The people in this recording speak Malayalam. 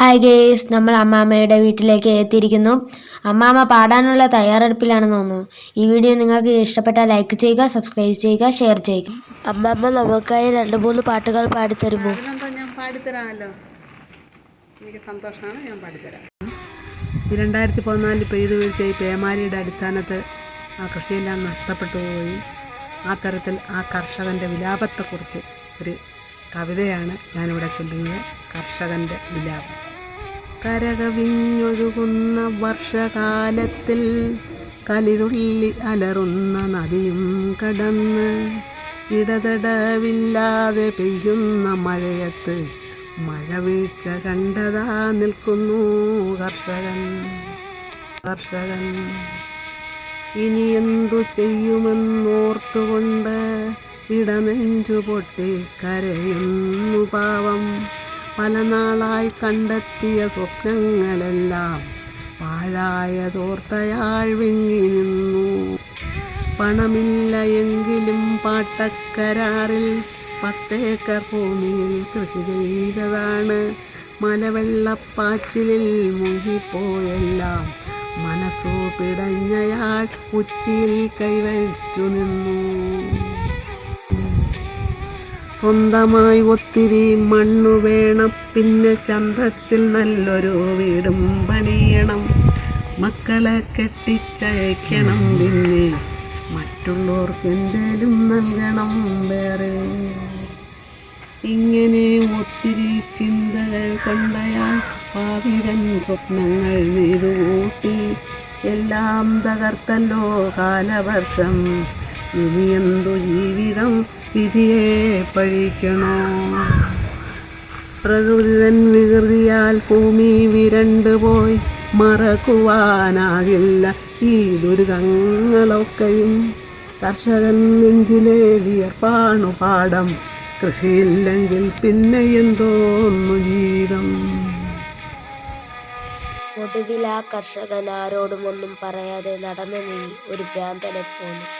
ഹായ് ഗേസ് നമ്മൾ അമ്മാമ്മയുടെ വീട്ടിലേക്ക് എത്തിയിരിക്കുന്നു. അമ്മാമ്മ പാടാനുള്ള തയ്യാറെടുപ്പിലാണെന്ന് തോന്നുന്നു. ഈ വീഡിയോ നിങ്ങൾക്ക് ഇഷ്ടപ്പെട്ടാൽ ലൈക്ക് ചെയ്യുക സബ്സ്ക്രൈബ് ചെയ്യുക ഷെയർ ചെയ്യുക. അമ്മാമ്മ നമുക്കായി രണ്ട് മൂന്ന് പാട്ടുകൾ പാടിത്തരുമോ? ഞാൻ എനിക്ക് സന്തോഷമാണ് ഞാൻ പാടിത്തരാം. രണ്ടായിരത്തി പതിനാലിൽ പെയ്തു വീഴ്ച ഈ പേമാരിയുടെ അടിസ്ഥാനത്ത് ആ കൃഷിയെല്ലാം നഷ്ടപ്പെട്ടു പോയി. ആ തരത്തിൽ ആ കർഷകന്റെ വിലാപത്തെക്കുറിച്ച് ഒരു കവിതയാണ് ഞാനിവിടെ ചൊല്ലുന്നത്. കർഷകന്റെ വിലാപം. കരകവിഞ്ഞൊഴുകുന്ന വർഷകാലത്തിൽ കലിതുള്ളി അലറുന്ന നദിയും കടന്ന് ഇടതടവില്ലാതെ പെയ്യുന്ന മഴയത്ത് മഴവീഴ്ച കണ്ടതാ നിൽക്കുന്നു കർഷകൻ. കർഷകൻ ഇനി എന്തു ചെയ്യുമെന്നോർത്തുകൊണ്ട് ഇടനെഞ്ചു പൊട്ടി കരയുന്നു പാവം. പല നാളായി കണ്ടെത്തിയ സ്വപ്നങ്ങളെല്ലാം പാഴായതോർത്തയാൾ വിങ്ങി നിന്നു. പണമില്ല എങ്കിലും പാട്ടക്കരാറിൽ പത്തേക്കർ ഭൂമിയിൽ കൃഷി ചെയ്തതാണ്. മലവെള്ളപ്പാച്ചിലിൽ മുങ്ങിപ്പോയെല്ലാം മനസ്സു പിടഞ്ഞയാൾ ഉച്ചിയിൽ കൈവച്ചു നിന്നു. സ്വന്തമായി ഒത്തിരി മണ്ണു വേണം. പിന്നെ ചന്തത്തിൽ നല്ലൊരു വീടും പണിയണം. മക്കളെ കെട്ടിച്ചയക്കണം പിന്നെ മറ്റുള്ളവർക്ക് എന്തേലും നൽകണം വേറെ. ഇങ്ങനെ ഒത്തിരി ചിന്തകൾ കൊണ്ടയാൾ ഭാവിതൻ സ്വപ്നങ്ങൾ നെയ്തുകൂട്ടി. എല്ലാം തകർത്തല്ലോ കാലവർഷം. ഇനിയെന്തു ജീവിതം വിധിയെ പഴിക്കണോ? പ്രകൃതി തൻ വികൃതിയാൽ ഭൂമി വിരണ്ടു പോയി മറക്കുവാനാകില്ല ഈ ദുരിതങ്ങളൊക്കെയും. കർഷകൻ നെഞ്ചിലെ വിയർപ്പാണു കൃഷിയില്ലെങ്കിൽ പിന്നെ എന്തോന്നു ജീവിതം? ഒടുവിൽ ആ കർഷകൻ ആരോടുമൊന്നും പറയാതെ നടന്നു നീ ഒരു ഭ്രാന്തനെ പോലെ